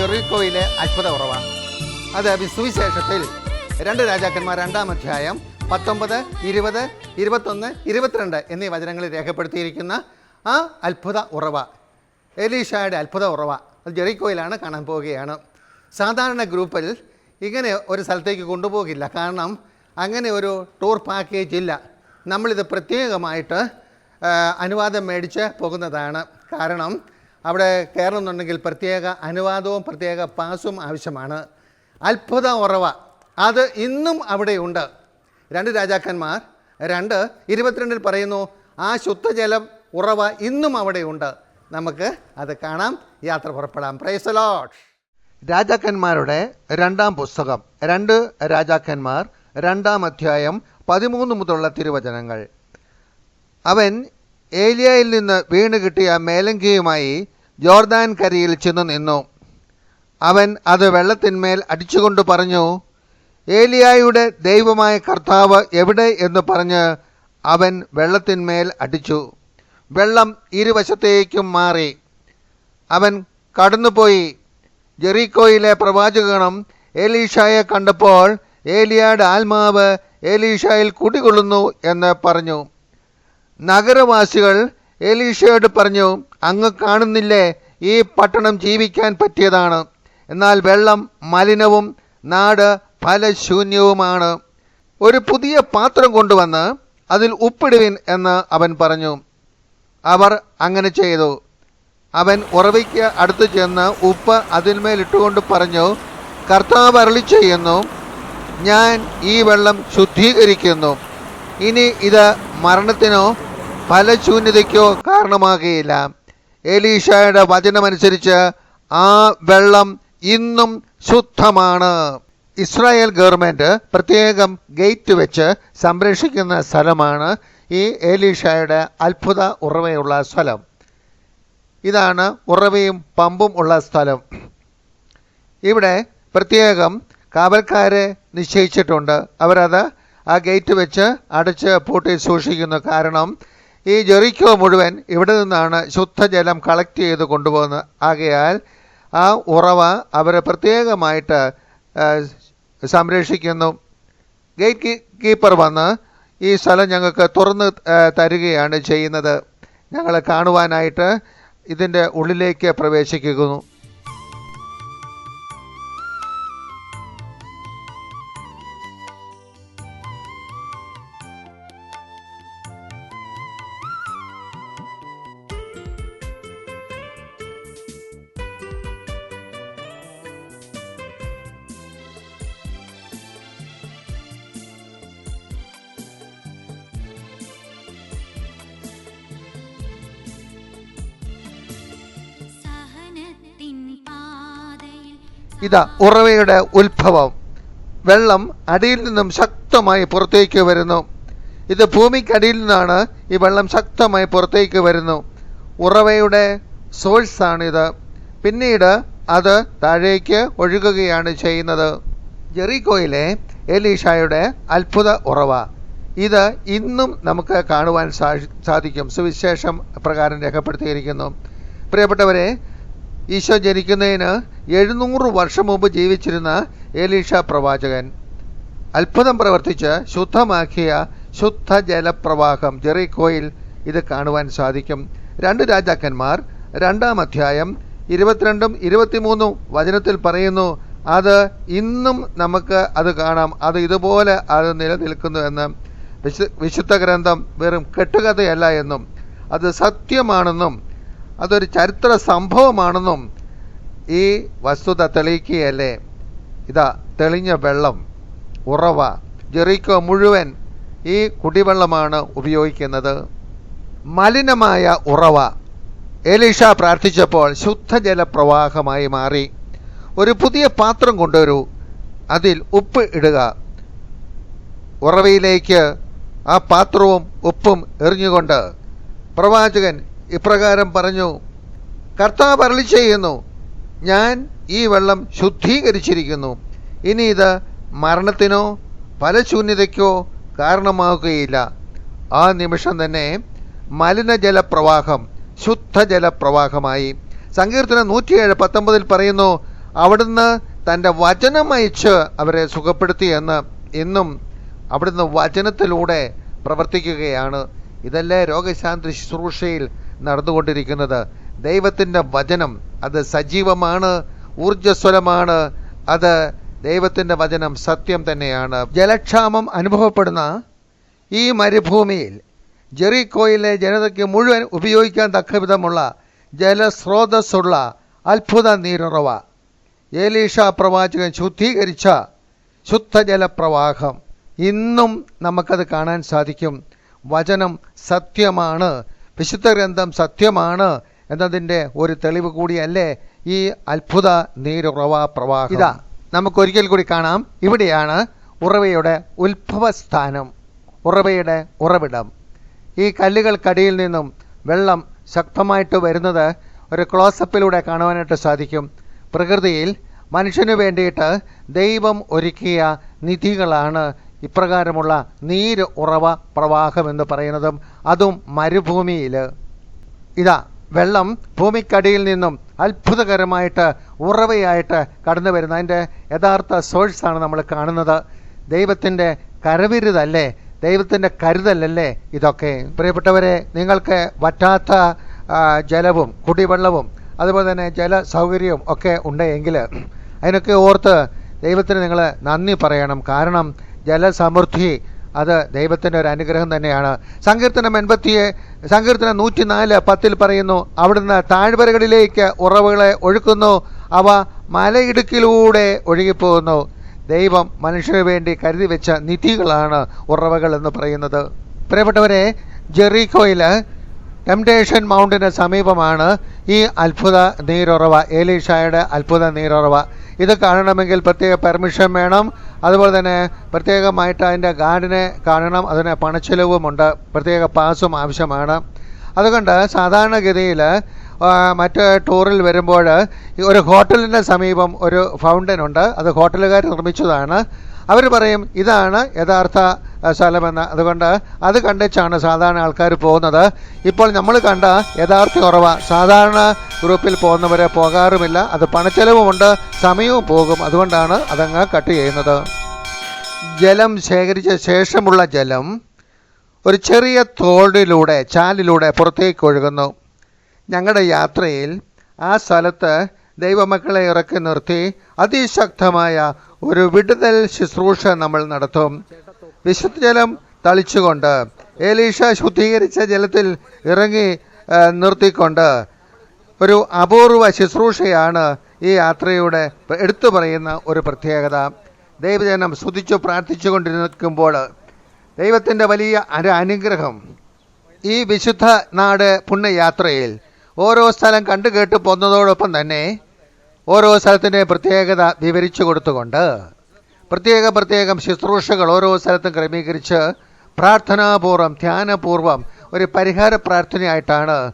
ജെറിക്കോയിലെ അത്ഭുത ഉറവ. അത് സുവിശേഷത്തിൽ രണ്ട് രാജാക്കന്മാർ രണ്ടാം അധ്യായം പത്തൊമ്പത് ഇരുപത് ഇരുപത്തൊന്ന് ഇരുപത്തിരണ്ട് എന്നീ വചനങ്ങളിൽ രേഖപ്പെടുത്തിയിരിക്കുന്ന ആ അത്ഭുത ഉറവ. എലീഷായുടെ അത്ഭുത ഉറവ. അത് ജെറിക്കോയിലാണ് കാണാൻ പോവുകയാണ്. സാധാരണ ഗ്രൂപ്പിൽ ഇങ്ങനെ ഒരു സ്ഥലത്തേക്ക് കൊണ്ടുപോകില്ല. കാരണം അങ്ങനെ ഒരു ടൂർ പാക്കേജ് ഇല്ല. നമ്മളിത് പ്രത്യേകമായിട്ട് അനുവാദം മേടിച്ച് പോകുന്നതാണ്. കാരണം അവിടെ കയറണമെന്നുണ്ടെങ്കിൽ പ്രത്യേക അനുവാദവും പ്രത്യേക പാസും ആവശ്യമാണ്. അത്ഭുത ഉറവ. അത് ഇന്നും അവിടെയുണ്ട്. രണ്ട് രാജാക്കന്മാർ രണ്ട് ഇരുപത്തിരണ്ടിൽ പറയുന്നു ആ ശുദ്ധജലം ഉറവ ഇന്നും അവിടെയുണ്ട്. നമുക്ക് അത് കാണാം യാത്ര പുറപ്പെടാം. പ്രൈസ് രാജാക്കന്മാരുടെ രണ്ടാം പുസ്തകം രണ്ട് രാജാക്കന്മാർ രണ്ടാം അധ്യായം പതിമൂന്ന് മുതലുള്ള തിരുവചനങ്ങൾ. അവൻ ഏലിയയിൽ നിന്ന് വീണ് കിട്ടിയ മേലങ്കിയുമായി ജോർദാൻ കരയിൽ ചെന്നു നിന്നു. അവൻ അത് വെള്ളത്തിന്മേൽ അടിച്ചുകൊണ്ട് പറഞ്ഞു ഏലിയായുടെ ദൈവമായ കർത്താവ് എവിടെ എന്ന് പറഞ്ഞ് അവൻ വെള്ളത്തിന്മേൽ അടിച്ചു. വെള്ളം ഇരുവശത്തേക്കും മാറി. അവൻ കടന്നുപോയി. ജെറീക്കോയിലെ പ്രവാചകണം ഏലീഷായെ കണ്ടപ്പോൾ ഏലിയയുടെ ആത്മാവ് ഏലീഷായിൽ കുടികൊള്ളുന്നു എന്ന് പറഞ്ഞു. നഗരവാസികൾ എലീഷയോട് പറഞ്ഞു അങ്ങ് കാണുന്നില്ലേ ഈ പട്ടണം ജീവിക്കാൻ പറ്റിയതാണ്. എന്നാൽ വെള്ളം മലിനവും നാട് ഫലശൂന്യവുമാണ്. ഒരു പുതിയ പാത്രം കൊണ്ടുവന്ന് അതിൽ ഉപ്പിടുവിൻ എന്ന് അവൻ പറഞ്ഞു. അവർ അങ്ങനെ ചെയ്തു. അവൻ ഉറവയ്ക്ക് അടുത്ത് ചെന്ന് ഉപ്പ് അതിന്മേലിട്ടുകൊണ്ട് പറഞ്ഞു കർത്താവ് അരളി ചെയ്യുന്നു ഞാൻ ഈ വെള്ളം ശുദ്ധീകരിക്കുന്നു. ഇനി ഇത് മരണത്തിനോ ഫലശൂന്യതയ്ക്കോ കാരണമാകുകയില്ല. എലീഷയുടെ വചനമനുസരിച്ച് ആ വെള്ളം ഇന്നും ശുദ്ധമാണ്. ഇസ്രായേൽ ഗവൺമെന്റ് പ്രത്യേകം ഗേറ്റ് വെച്ച് സംരക്ഷിക്കുന്ന സ്ഥലമാണ് ഈ ഏലീഷയുടെ അത്ഭുത ഉറവയുള്ള സ്ഥലം. ഇതാണ് ഉറവയും പമ്പും ഉള്ള സ്ഥലം. ഇവിടെ പ്രത്യേകം കാവൽക്കാരെ നിശ്ചയിച്ചിട്ടുണ്ട്. അവരത് ആ ഗേറ്റ് വെച്ച് അടച്ച് പൂട്ടി സൂക്ഷിക്കുന്നു. കാരണം ഈ ജെറിക്കോ മുഴുവൻ ഇവിടെ നിന്നാണ് ശുദ്ധജലം കളക്ട് ചെയ്ത് കൊണ്ടുപോകുന്നത്. ആകയാൽ ആ ഉറവ അവരെ പ്രത്യേകമായിട്ട് സംരക്ഷിക്കുന്നു. ഗേറ്റ് കീപ്പർ വന്ന് ഈ സ്ഥലം ഞങ്ങൾക്ക് തുറന്ന് തരികയാണ് ചെയ്യുന്നത്. ഞങ്ങൾ കാണുവാനായിട്ട് ഇതിന്റെ ഉള്ളിലേക്ക് പ്രവേശിക്കുന്നു. ഇതാ ഉറവയുടെ ഉത്ഭവം. വെള്ളം അടിയിൽ നിന്നും ശക്തമായി പുറത്തേക്ക് വരുന്നു. ഇത് ഭൂമിക്കടിയിൽ നിന്നാണ് ഈ വെള്ളം ശക്തമായി പുറത്തേക്ക് വരുന്നു. ഉറവയുടെ സോഴ്സാണിത്. പിന്നീട് അത് താഴേക്ക് ഒഴുകുകയാണ് ചെയ്യുന്നത്. ജെറിക്കോയിലെ എലീഷായുടെ അത്ഭുത ഉറവ. ഇത് ഇന്നും നമുക്ക് കാണുവാൻ സാധിക്കും. സുവിശേഷം പ്രകാരം രേഖപ്പെടുത്തിയിരിക്കുന്നു. പ്രിയപ്പെട്ടവരെ ഈശോ ജനിക്കുന്നതിന് എഴുന്നൂറ് വർഷം മുമ്പ് ജീവിച്ചിരുന്ന ഏലീഷ പ്രവാചകൻ. അത്ഭുതം പ്രവർത്തിച്ച് ശുദ്ധമാക്കിയ ശുദ്ധജലപ്രവാഹം ജെറിക്കോയിൽ ഇത് കാണുവാൻ സാധിക്കും. രണ്ട് രാജാക്കന്മാർ രണ്ടാം അധ്യായം ഇരുപത്തിരണ്ടും ഇരുപത്തിമൂന്നും വചനത്തിൽ പറയുന്നു അത് ഇന്നും നമുക്ക് അത് കാണാം. അത് ഇതുപോലെ അത് നിലനിൽക്കുന്നു എന്ന്. വിശു വിശുദ്ധ ഗ്രന്ഥം വെറും കെട്ടുകഥയല്ല എന്നും അത് സത്യമാണെന്നും അതൊരു ചരിത്ര സംഭവമാണെന്നും ഈ വസ്തുത തെളിയിക്കുകയല്ലേ? ഇതാ തെളിഞ്ഞ വെള്ളം ഉറവ ജെറിക്കോ മുഴുവൻ ഈ കുടിവെള്ളമാണ് ഉപയോഗിക്കുന്നത്. മലിനമായ ഉറവ. എലീഷ പ്രാർത്ഥിച്ചപ്പോൾ ശുദ്ധജലപ്രവാഹമായി മാറി. ഒരു പുതിയ പാത്രം കൊണ്ടുവരൂ അതിൽ ഉപ്പ് ഇടുക. ഉറവയിലേക്ക് ആ പാത്രവും ഉപ്പും എറിഞ്ഞുകൊണ്ട് പ്രവാചകൻ ഇപ്രകാരം പറഞ്ഞു കർത്താവ് അരളി ചെയ്യുന്നു. ഞാൻ ഈ വെള്ളം ശുദ്ധീകരിച്ചിരിക്കുന്നു. ഇനി ഇത് മരണത്തിനോ ഫലശൂന്യതയ്ക്കോ കാരണമാകുകയില്ല ആ നിമിഷം തന്നെ മലിനജലപ്രവാഹം ശുദ്ധജലപ്രവാഹമായി. സങ്കീർത്തനം നൂറ്റിയേഴ് പത്തൊമ്പതിൽ പറയുന്നു അവിടുന്ന് തന്റെ വചനം അയച്ച് അവരെ സുഖപ്പെടുത്തിയെന്ന് ഇന്നും അവിടുന്ന് വചനത്തിലൂടെ പ്രവർത്തിക്കുകയാണ്. ഇതല്ലേ രോഗശാന്തി ശുശ്രൂഷയിൽ നടന്നുകൊണ്ടിരിക്കുന്നത്. ദൈവത്തിന്റെ വചനം അത് സജീവമാണ് ഊർജസ്വലമാണ്. അത് ദൈവത്തിന്റെ വചനം സത്യം തന്നെയാണ്. ജലക്ഷാമം അനുഭവപ്പെടുന്ന ഈ മരുഭൂമിയിൽ ജെറിക്കോയിലെ ജനതയ്ക്ക് മുഴുവൻ ഉപയോഗിക്കാൻ തക്കവിധമുള്ള ജലസ്രോതസ്സുള്ള അത്ഭുത നീരുറവ. ഏലീഷ പ്രവാചകൻ ശുദ്ധീകരിച്ച ശുദ്ധജലപ്രവാഹം. ഇന്നും നമുക്കത് കാണാൻ സാധിക്കും. വചനം സത്യമാണ്. വിശുദ്ധ ഗ്രന്ഥം സത്യമാണ് എന്നതിന്റെ ഒരു തെളിവ് കൂടിയല്ലേ ഈ അത്ഭുത നീരുറവ പ്രവാഹം. ഇതാ നമുക്കൊരിക്കൽ കൂടി കാണാം. ഇവിടെയാണ് ഉറവയുടെ ഉത്ഭവസ്ഥാനം ഉറവയുടെ ഉറവിടം. ഈ കല്ലുകൾക്കടിയിൽ നിന്നും വെള്ളം ശക്തമായിട്ട് വരുന്നത് ഒരു ക്ലോസപ്പിലൂടെ കാണുവാനായിട്ട് സാധിക്കും. പ്രകൃതിയിൽ മനുഷ്യനു വേണ്ടിയിട്ട് ദൈവം ഒരുക്കിയ നിധികളാണ് ഇപ്രകാരമുള്ള നീര് ഉറവ പ്രവാഹം എന്ന് പറയുന്നതും അതും മരുഭൂമിയിൽ. ഇതാ വെള്ളം ഭൂമിക്കടിയിൽ നിന്നും അത്ഭുതകരമായിട്ട് ഉറവയായിട്ട് കടന്നു വരുന്ന അതിന്റെ യഥാർത്ഥ സോഴ്സാണ് നമ്മൾ കാണുന്നത്. ദൈവത്തിന്റെ കരവിരുതല്ലേ? ദൈവത്തിന്റെ കരുതലല്ലേ ഇതൊക്കെ? പ്രിയപ്പെട്ടവരെ നിങ്ങൾക്ക് വറ്റാത്ത ജലവും കുടിവെള്ളവും അതുപോലെ തന്നെ ജല സൗകര്യവും ഒക്കെ ഉണ്ടെങ്കിൽ അതിനൊക്കെ ഓർത്ത് ദൈവത്തിന് നിങ്ങൾ നന്ദി പറയണം. കാരണം ജലസമൃദ്ധി അത് ദൈവത്തിന്റെ ഒരു അനുഗ്രഹം തന്നെയാണ്. സങ്കീർത്തനം എൺപത്തി സങ്കീർത്തനം നൂറ്റിനാല് പത്തിൽ പറയുന്നു അവിടുന്ന് താഴ്വരകളിലേക്ക് ഉറവുകളെ ഒഴുക്കുന്നു അവ മലയിടുക്കിലൂടെ ഒഴുകിപ്പോകുന്നു. ദൈവം മനുഷ്യന് വേണ്ടി കരുതി വെച്ച നിധികളാണ് ഉറവകൾ എന്ന് പറയുന്നത്. പ്രിയപ്പെട്ടവരെ ജെറിക്കോയിൽ ടെംപ്ടേഷൻ മൗണ്ടിന് സമീപമാണ് ഈ അത്ഭുത നീരുറവ ഏലീഷായുടെ അത്ഭുത നീരുറവ. ഇത് കാണണമെങ്കിൽ പ്രത്യേക പെർമിഷൻ വേണം. അതുപോലെ തന്നെ പ്രത്യേകമായിട്ട് അതിന്റെ ഗാർഡിനെ കാണണം. അതിന് പണച്ചെലവുമുണ്ട്. പ്രത്യേക പാസും ആവശ്യമാണ്. അതുകൊണ്ട് സാധാരണഗതിയിൽ മറ്റ് ടൂറിൽ വരുമ്പോൾ ഒരു ഹോട്ടലിന്റെ സമീപം ഒരു ഫൗണ്ടൻ ഉണ്ട്. അത് ഹോട്ടലുകാർ നിർമ്മിച്ചതാണ്. അവർ പറയും ഇതാണ് യഥാർത്ഥ സ്ഥലമെന്ന് അതുകൊണ്ട് അത് കണ്ടിച്ചാണ് സാധാരണ ആൾക്കാർ പോകുന്നത്. ഇപ്പോൾ നമ്മൾ കണ്ട യഥാർത്ഥ ഉറവ സാധാരണ ഗ്രൂപ്പിൽ പോകുന്നവരെ പോകാറുമില്ല. അത് പണച്ചെലവുമുണ്ട് സമയവും പോകും. അതുകൊണ്ടാണ് അതങ്ങ് കട്ട് ചെയ്യുന്നത്. ജലം ശേഖരിച്ച ശേഷമുള്ള ജലം ഒരു ചെറിയ തോടിലൂടെ ചാലിലൂടെ പുറത്തേക്ക് ഒഴുകുന്നു. ഞങ്ങളുടെ യാത്രയിൽ ആ സ്ഥലത്ത് ദൈവമക്കളെ ഇറക്കി നിർത്തി അതിശക്തമായ ഒരു വിടുതൽ ശുശ്രൂഷ നമ്മൾ നടത്തും. വിശുദ്ധജലം തളിച്ചുകൊണ്ട് ഏലീഷ ശുദ്ധീകരിച്ച ജലത്തിൽ ഇറങ്ങി നിർത്തിക്കൊണ്ട് ഒരു അപൂർവ ശുശ്രൂഷയാണ് ഈ യാത്രയുടെ എടുത്തു പറയുന്ന ഒരു പ്രത്യേകത. ദൈവജനം സ്തുതിച്ചു പ്രാർത്ഥിച്ചു കൊണ്ടിരിക്കുമ്പോൾ ദൈവത്തിന്റെ വലിയ ഒരു അനുഗ്രഹം ഈ വിശുദ്ധ നാട് പുണ്യയാത്രയിൽ ഓരോ സ്ഥലം കണ്ടു കേട്ട് പോന്നതോടൊപ്പം തന്നെ ഓരോ സ്ഥലത്തിന്റെ പ്രത്യേകത വിവരിച്ചു കൊടുത്തുകൊണ്ട് പ്രത്യേക പ്രത്യേകം ശുശ്രൂഷകൾ ഓരോ സ്ഥലത്തും ക്രമീകരിച്ച് പ്രാർത്ഥനാപൂർവം ധ്യാനപൂർവം ഒരു പരിഹാര പ്രാർത്ഥനയായിട്ടാണ്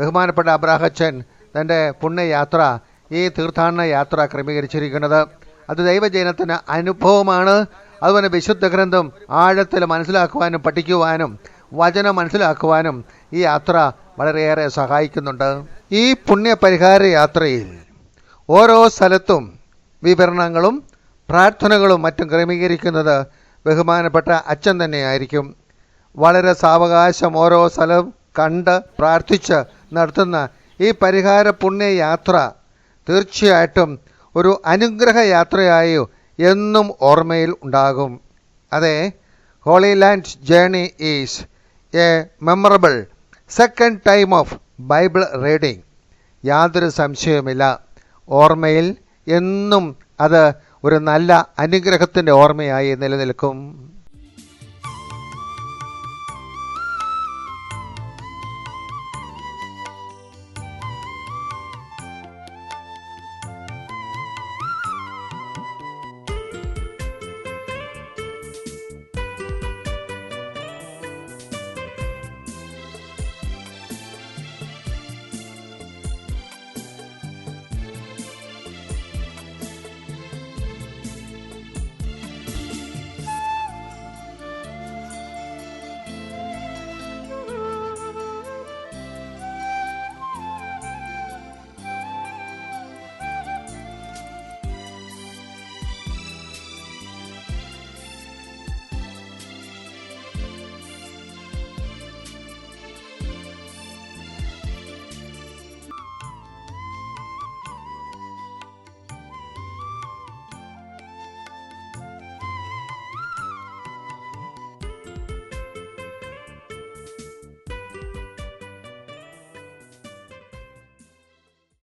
ബഹുമാനപ്പെട്ട അബ്രാഹച്ചൻ തന്റെ പുണ്യയാത്ര ഈ തീർത്ഥാടന യാത്ര ക്രമീകരിച്ചിരിക്കുന്നത്. അത് ദൈവജനത്തിന് അനുഭവമാണ്. അതുപോലെ വിശുദ്ധ ഗ്രന്ഥം ആഴത്തിൽ മനസ്സിലാക്കുവാനും പഠിക്കുവാനും വചനം മനസ്സിലാക്കുവാനും ഈ യാത്ര വളരെയേറെ സഹായിക്കുന്നുണ്ട്. ഈ പുണ്യപരിഹാര യാത്രയിൽ ഓരോ സ്ഥലത്തും വിവരണങ്ങളും പ്രാർത്ഥനകളും മറ്റും ക്രമീകരിക്കുന്നത് ബഹുമാനപ്പെട്ട അച്ഛൻ തന്നെയായിരിക്കും. വളരെ സാവകാശം ഓരോ സ്ഥലം കണ്ട് പ്രാർത്ഥിച്ച് നടത്തുന്ന ഈ പരിഹാര പുണ്യയാത്ര തീർച്ചയായിട്ടും ഒരു അനുഗ്രഹ എന്നും ഓർമ്മയിൽ ഉണ്ടാകും. അതെ holy land journey is a memorable second time of Bible reading യാതൊരു സംശയവുമില്ല. ഓർമ്മയിൽ എന്നും അത് ഒരു നല്ല അനുഗ്രഹത്തിന്റെ ഓർമ്മയായി നിലനിൽക്കും.